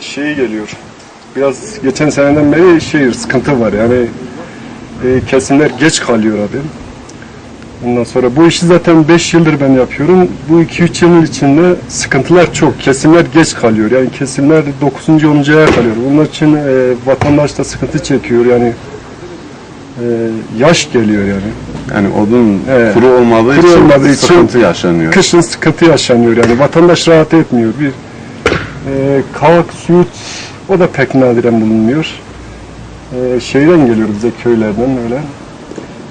şey geliyor. Biraz geçen seneden beri şey sıkıntı var yani e, kesimler geç kalıyor abi. Ondan sonra bu işi zaten 5 yıldır ben yapıyorum. Bu 2-3 yıl içinde sıkıntılar çok. Kesimler geç kalıyor. Yani kesimler 9. 10. aya kalıyor. Bunun için e, vatandaş da sıkıntı çekiyor yani. E, yaş geliyor yani. Yani odun Evet. kuru olmadığı Kuru için olmadığı için sıkıntı yaşanıyor. Kışın sıkıntı yaşanıyor yani. Vatandaş rahat etmiyor. Bir e, kavak, süt o da pek nadiren bulunmuyor. E, şeyden geliyor bize köylerden öyle.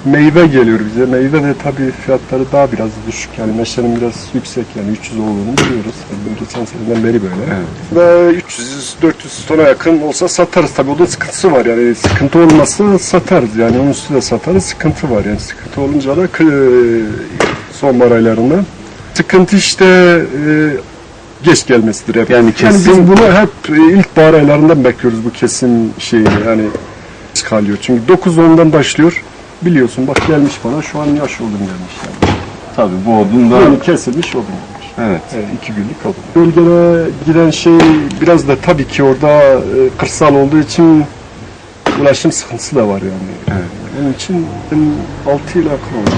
Meyve geliyor bize. Meyve de tabii fiyatları daha biraz düşük. Yani meşenin biraz yüksek yani 300 olduğunu biliyoruz. Yani geçen seneden beri böyle. Evet. Ve 300-400 tona yakın olsa satarız. Tabii onun sıkıntısı var yani. Sıkıntı olmazsa satarız yani. Onun üstü de satarız. Sıkıntı var yani. Sıkıntı olunca da sonbahar aylarında. Sıkıntı işte e, geç gelmesidir hep. Yani kesim- biz bunu hep e, ilkbahar aylarından bekliyoruz bu kesim şeyini yani kalıyor. Çünkü 9-10'dan başlıyor. Biliyorsun bak gelmiş bana şu an yaş oldum gelmiş yani. Tabii bu odun da Yeni kesilmiş oldum gelmiş. evet. Evet, iki günlük kaldı. Bölgene giden şey biraz da tabii ki orada e, kırsal olduğu için ulaşım sıkıntısı da var yani. Evet. Onun için 6 ile akıl oldu.